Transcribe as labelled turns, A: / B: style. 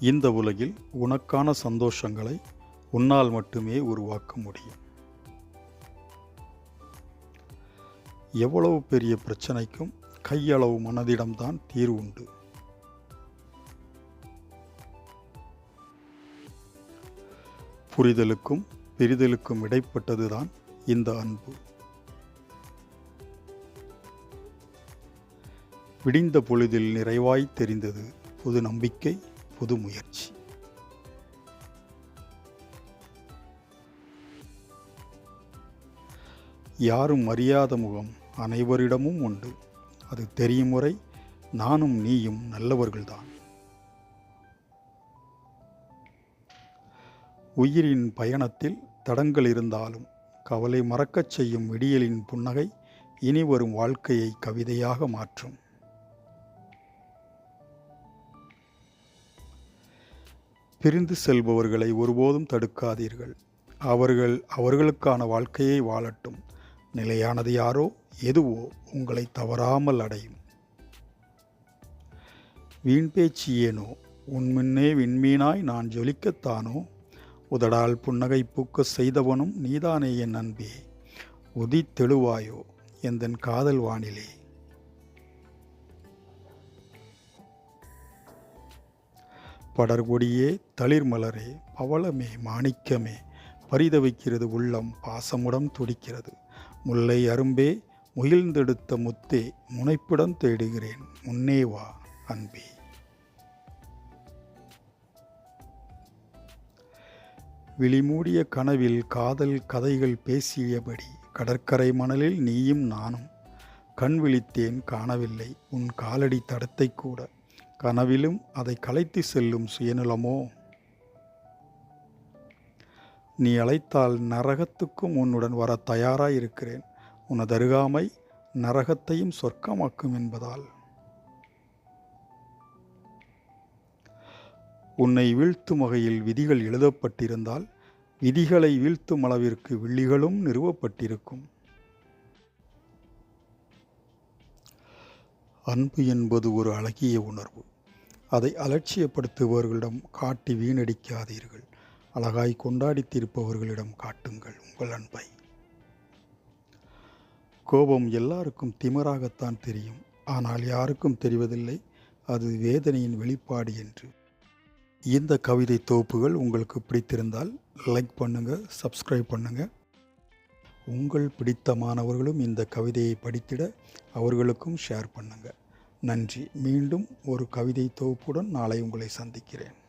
A: இந்த உலகில் உனக்கான சந்தோஷங்களை உன்னால் மட்டுமே உருவாக்க முடியும். எவ்வளவு பெரிய பிரச்சனைக்கும் கையளவு மனதிடம்தான் தீர்வு உண்டு. புரிதலுக்கும் பிரிதலுக்கும் இடைப்பட்டதுதான் இந்த அன்பு. விடிந்த பொழுதில் நிறைவாய் தெரிந்தது புது நம்பிக்கை புது முயற்சி. யாரும் அறியாத முகம் அனைவரிடமும் உண்டு. அது தெரியும் முறை நானும் நீயும் நல்லவர்கள்தான். உயிரின் பயணத்தில் தடங்கள் இருந்தாலும் கவலை மறக்கச் செய்யும் விடியலின் புன்னகை இனி வரும் வாழ்க்கையை கவிதையாக மாற்றும். பிரிந்து செல்பவர்களை ஒருபோதும் தடுக்காதீர்கள். அவர்கள் அவர்களுக்கான வாழ்க்கையை வாழட்டும். நிலையானது யாரோ எதுவோ உங்களை தவறாமல் அடையும். வீண் பேச்சு ஏனோ? உன்முன்னே விண்மீனாய் நான் ஜொலிக்கத்தானோ உதடால் புன்னகை பூக்க செய்தவனும் நீதானே என் அன்பே. உதித்தெழுவாயோ எந்தன் காதல் வானிலே? படர்கொடியே தளிர்மலரே பவளமே மாணிக்கமே பரிதவிக்கிறது உள்ளம் பாசமுடம் துடிக்கிறது. முல்லை அரும்பே முகிழ்ந்தெடுத்த முத்தே முனைப்புடன் தேடுகிறேன் முன்னே வா அன்பே. விழிமூடிய கனவில் காதல் கதைகள் பேசியபடி கடற்கரை மணலில் நீயும் நானும் கண் விழித்தேன் காணவில்லை உன் காலடி தடத்தை கூட கனவிலும் அதை கலைத்து செல்லும் சுயநலமோ? நீ அழைத்தால் நரகத்துக்கும் உன்னுடன் வர தயாராயிருக்கிறேன். உனது அருகாமை நரகத்தையும் சொர்க்கமாக்கும் என்பதால். உன்னை வீழ்த்தும் வகையில் விதிகள் எழுதப்பட்டிருந்தால் விதிகளை வீழ்த்தும் அளவிற்கு வில்லிகளும் நிறுவப்பட்டிருக்கும். அன்பு என்பது ஒரு அழகிய உணர்வு. அதை அலட்சியப்படுத்துபவர்களிடம் காட்டி வீணடிக்காதீர்கள். அழகாய் கொண்டாடி தீர்ப்பவர்களிடம் காட்டுங்கள் உங்கள் அன்பை. கோபம் எல்லாருக்கும் திமராகத்தான் தெரியும். ஆனால் யாருக்கும் தெரிவதில்லை. அது வேதனையின் வெளிப்பாடு என்று. இந்த கவிதை தொகுப்புகள் உங்களுக்கு பிடித்திருந்தால் லைக் பண்ணுங்கள் சப்ஸ்கிரைப் பண்ணுங்கள் உங்கள் பிடித்த மாணவர்களும் இந்த கவிதையை படித்திட அவர்களுக்கும் ஷேர் பண்ணுங்கள் நன்றி. மீண்டும் ஒரு கவிதை தொகுப்புடன் நாளை உங்களை சந்திக்கிறேன்.